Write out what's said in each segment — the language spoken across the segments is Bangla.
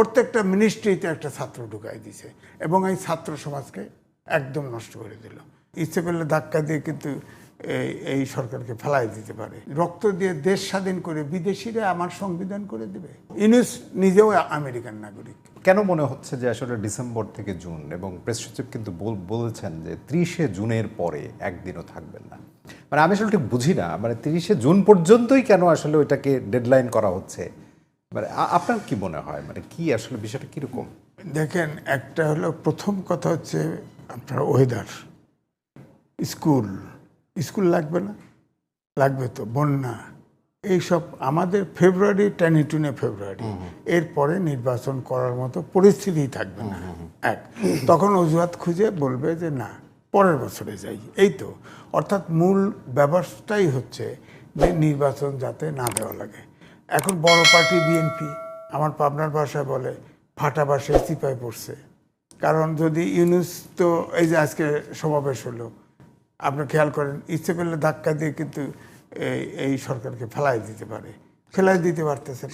প্রত্যেকটা মিনিস্ট্রিতে একটা ছাত্র ঢুকাই দিছে এবং এই ছাত্র সমাজকে একদম নষ্ট করে দিল। ইচ্ছে করলে ধাক্কা দিয়ে কিন্তু এই এই সরকারকে ফেলাই দিতে পারে। রক্ত দিয়ে দেশ স্বাধীন করে বিদেশিরা আমার সংবিধান করে দিবে। ইউনুস নিজেও আমেরিকান নাগরিক। কেন মনে হচ্ছে যে আসলে ডিসেম্বর থেকে জুন এবং প্রেস সচিব কিন্তু বল- বলেছেন যে ত্রিশে জুনের পরে একদিনও থাকবেন না। মানে আমি আসলে ঠিক বুঝি না মানে তিরিশে জুন পর্যন্তই কেন আসলে ওইটাকে ডেডলাইন করা হচ্ছে? মানে আপনার কি মনে হয়? মানে কি আসলে বিষয়টা কীরকম? দেখেন একটা হলো প্রথম কথা হচ্ছে আপনার ওয়েদার। স্কুল। স্কুল লাগবে না? লাগবে তো বন্যা। এইসব আমাদের ফেব্রুয়ারি টেনে টুনে ফেব্রুয়ারি। এরপরে নির্বাচন করার মতো পরিস্থিতি থাকবে না। এক তখন অজুহাত খুঁজে বলবে যে না পরের বছরে যাই। এই তো। অর্থাৎ মূল ব্যবস্থাই হচ্ছে যে নির্বাচন যাতে না দেওয়া লাগে। এখন বড় পার্টি বিএনপি আমার পাবনার ভাষায় বলে ফাটা বাসে চিপায় পড়ছে। কারণ যদি ইউনুস তো এই যে আজকে সমাবেশ হলো আপনি খেয়াল করেন ইচ্ছে করলে ধাক্কা দিয়ে কিন্তু এই এই সরকারকে ফেলাই দিতে পারে। ফেলাই দিতে পারতেছে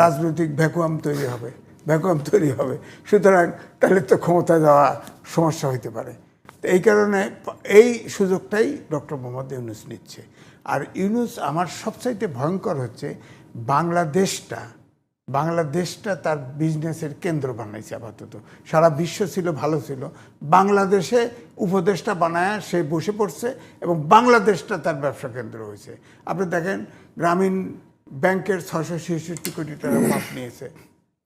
রাজনৈতিক ভ্যাকুয়াম তৈরি হবে ভ্যাকুয়াম তৈরি হবে। সুতরাং তাহলে তো ক্ষমতা যাওয়া সমস্যা হইতে পারে। তো এই কারণে এই সুযোগটাই ডক্টর মোহাম্মদ ইউনুস নিচ্ছে। আর ইউনুস আমার সবচাইতে ভয়ঙ্কর হচ্ছে বাংলাদেশটা বাংলাদেশটা তার বিজনেসের কেন্দ্র বানাইছে আপাতত। সারা বিশ্ব ছিল, ভালো ছিল। বাংলাদেশে উপদেশটা বানায় সে বসে পড়ছে এবং বাংলাদেশটা তার ব্যবসা কেন্দ্র হয়েছে। আপনি দেখেন, গ্রামীণ ব্যাংকের ছশো ছেষট্টি কোটি টাকা মাপ নিয়েছে,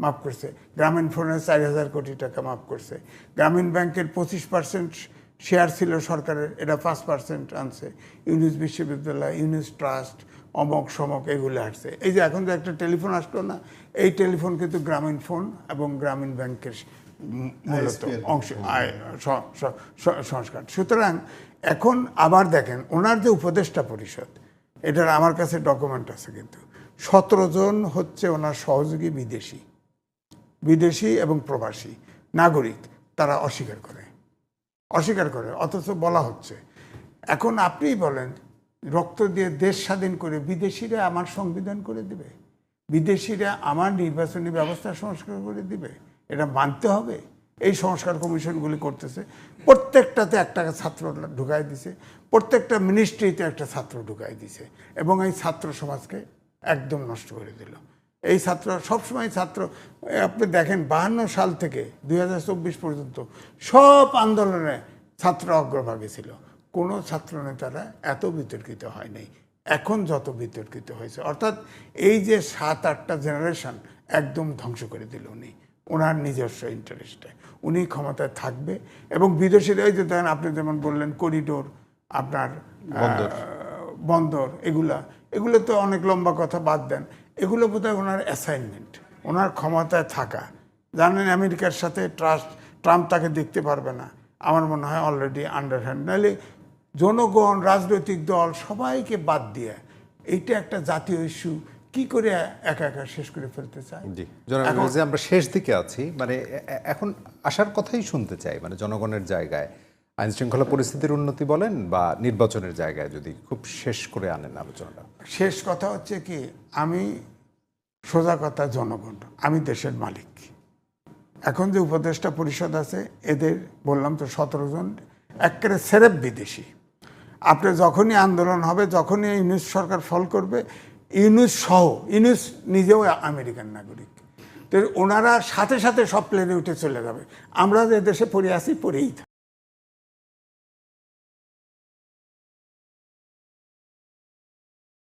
মাফ করছে। গ্রামীণ ফোনের চার হাজার কোটি টাকা মাফ করছে। গ্রামীণ ব্যাংকের পঁচিশ পার্সেন্ট শেয়ার ছিল সরকারের এটা পাঁচ পার্সেন্ট আনছে। ইউনিস বিশ্ববিদ্যালয় ইউনিস ট্রাস্ট অমক সমক এগুলো আসছে। এই যে এখন যে একটা টেলিফোন আসলো না এই টেলিফোন কিন্তু গ্রামীণ ফোন এবং গ্রামীণ ব্যাংকের মূলত অংশ সংস্কার। সুতরাং এখন আবার দেখেন ওনার যে উপদেষ্টা পরিষদ এটার আমার কাছে ডকুমেন্ট আছে কিন্তু সতেরো জন হচ্ছে ওনার সহযোগী বিদেশি। বিদেশি এবং প্রবাসী নাগরিক তারা অস্বীকার করে। অস্বীকার করে, অথচ বলা হচ্ছে। এখন আপনিই বলেন, রক্ত দিয়ে দেশ স্বাধীন করে বিদেশিরা আমার সংবিধান করে দিবে? বিদেশিরা আমার নির্বাচনী ব্যবস্থা সংস্কার করে দিবে? এটা মানতে হবে? এই সংস্কার কমিশনগুলি করতেছে। প্রত্যেকটাতে একটা ছাত্র ঢুকাই দিছে, প্রত্যেকটা মিনিস্ট্রিতে একটা ছাত্র ঢুকাই দিছে, এবং এই ছাত্র সমাজকে একদম নষ্ট করে দিল। এই ছাত্র, সবসময় ছাত্র আপনি দেখেন বাহান্ন সাল থেকে দুই হাজার চব্বিশ পর্যন্ত সব আন্দোলনে ছাত্র অগ্রভাগে ছিল। কোনো ছাত্র নেতারা এত বিতর্কিত হয়নি এখন যত বিতর্কিত হয়েছে। অর্থাৎ এই যে সাত আটটা জেনারেশন একদম ধ্বংস করে দিল উনি। ওনার নিজস্ব ইন্টারেস্টে উনি ক্ষমতায় থাকবে এবং বিদেশিরা এই যে দেখেন আপনি যেমন বললেন করিডোর আপনার বন্দর। বন্দর এগুলা। এগুলো তো অনেক লম্বা কথা বাদ দেন। এগুলো বোধহয় ওনার অ্যাসাইনমেন্ট ওনার ক্ষমতায় থাকা। জানেন আমেরিকার সাথে ট্রাস্ট ট্রাম্প তাকে দেখতে পারবে না। আমার মনে হয় অলরেডি আন্ডার হ্যান্ড নাহলে জনগণ রাজনৈতিক দল সবাইকে বাদ দিয়ে এইটা একটা জাতীয় ইস্যু কি করে একা একা শেষ করে ফেলতে চায়? জি। যে আমরা শেষ দিকে আছি। মানে এখন আসার কথাই শুনতে চাই। মানে জনগণের জায়গায় আইন শৃঙ্খলা পরিস্থিতির উন্নতি বলেন বা নির্বাচনের জায়গায় যদি খুব শেষ করে আনেন আলোচনাটা। শেষ কথা হচ্ছে কি আমি সোজা কথা, জনগণ। আমি দেশের মালিক। এখন যে উপদেষ্টা পরিষদ আছে, এদের বললাম তো সতেরো জন, একেবারে সেরেব বিদেশি। আপনি যখনই আন্দোলন হবে, যখনই ইউনুস সরকার ফল করবে, ইউনুস সহ, ইউনুস নিজেও আমেরিকান নাগরিক। তো ওনারা সাথে সাথে সব প্লেনে উঠে চলে যাবে। আমরা যে দেশে পড়ে আছি, পড়েই